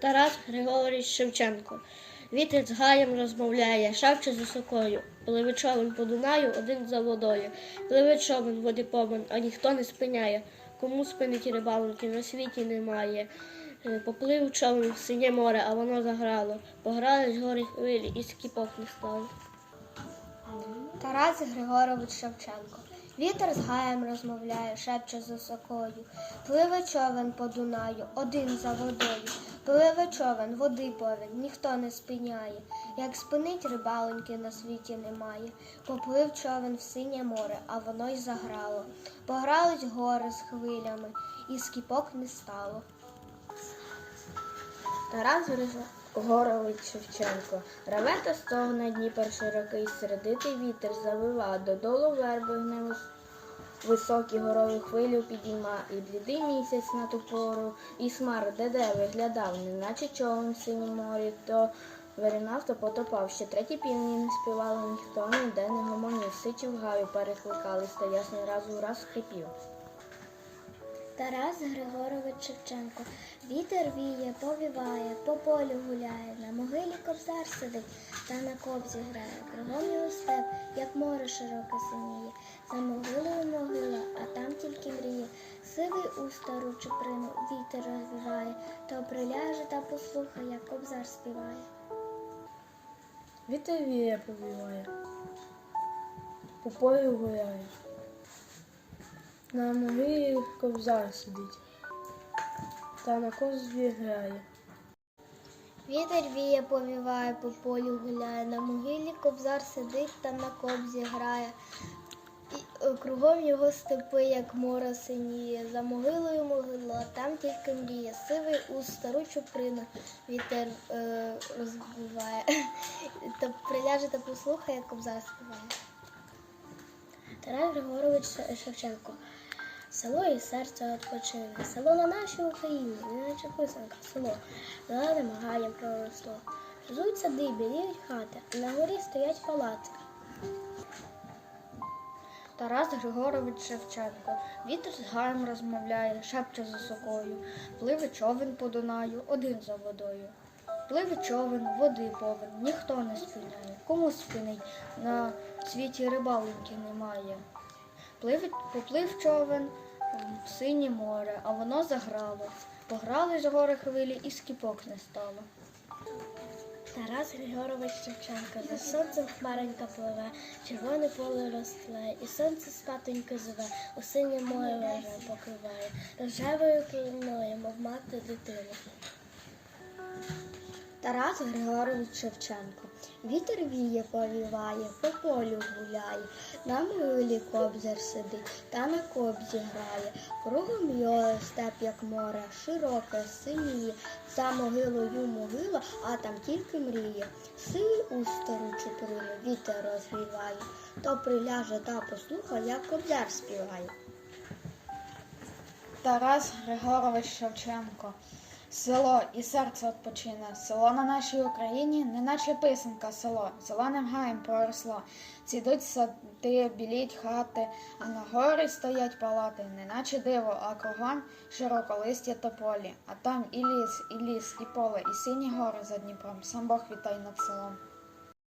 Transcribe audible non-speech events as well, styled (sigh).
Тарас Григорович Шевченко. Вітер з гаєм розмовляє, шапче за сокою. Пливе човен по Дунаю, один за водою. Пливе човен, води а ніхто не спиняє. Кому спинить рибалки на світі немає. Е, Поплив човен в синє море, а воно заграло. Пограли з гори хвилі, і скіпок не стало. Тарас Григорович Шевченко. Вітер з гаєм розмовляє, шепче за сокою. Пливе човен по Дунаю, один за водою. Пливе човен, води повен, ніхто не спиняє. Як спинить рибалоньки на світі немає. Поплив човен в синє море, а воно й заграло. Погрались гори з хвилями, і скіпок не стало. Тарас Григорович Шевченко. Реве та стогне Дніпер широкий, сердитий вітер завива, додолу верби гне високі горові хвилю підійма, і блідий місяць на ту пору, і смар де де виглядав, неначе човен в синім морі, то виринав, то потопав. Ще треті півні не співали, ніхто ніде не гомонів, сичі в гаю перекликались, та ясний раз у раз скрипів. Тарас Григорович Шевченко. Вітер віє, повіває, по полю гуляє, на могилі кобзар сидить та на кобзі грає. Кругом його степ, як море широке синіє. За могилою могила, а там тільки мріє. Сивий у стару чуприну вітер розвиває, то приляже та послухає, як кобзар співає. Вітер віє повіває, по полю гуляє. На могилі кобзар сидить, та на козлі грає. Вітер віє, повіває, по полю гуляє, на могилі кобзар сидить та на кобзі грає. І, е, кругом його степи, як море синіє, за могилою могила, там тільки мріє. Сивий у стару чуприну вітер е, розбиває. (laughs) Та приляже та послухає, як кобзар співає. Тарас Григорович Шевченко. Село і серце відпочине. Село на нашій Україні, неначе писанка, село. Зеленим гаєм проросло. Жуть сади, біліють хати, а на горі стоять палаци. Тарас Григорович Шевченко. Вітер з гаєм розмовляє, шепче за сокою. Пливе човен по Дунаю, один за водою. Пливе човен, води повен, ніхто не спиняє. Кому спинить? На світі рибалки немає. Пливе, поплив човен в синє море, а воно заграло. Пограли з гори хвилі, і скіпок не стало. Тарас Григорович Шевченко. За сонцем хмаренька пливе, червоне поле ростле, і сонце спатонько зве, у синє море покриває, рожевою пильною, мов мати дитину. Тарас Григорович Шевченко. Вітер віє, повіває, по полю гуляє, на могилі кобзар сидить, та на кобзі грає. Кругом його степ, як море, широке, синіє, за могилою могила, а там тільки мріє. Сивий у стару чуприну вітер розгріває, то приляже та послухає, як кобзар співає. Тарас Григорович Шевченко. Село і серце відпочине. Село на нашій Україні, неначе писанка село, зеленим гаєм поросло. Цідуть сади, біліть хати, а на горі стоять палати, неначе диво, а кругом широколистя тополі. А там і ліс, і ліс, і поле, і сині гори за Дніпром. Сам Бог вітай над селом.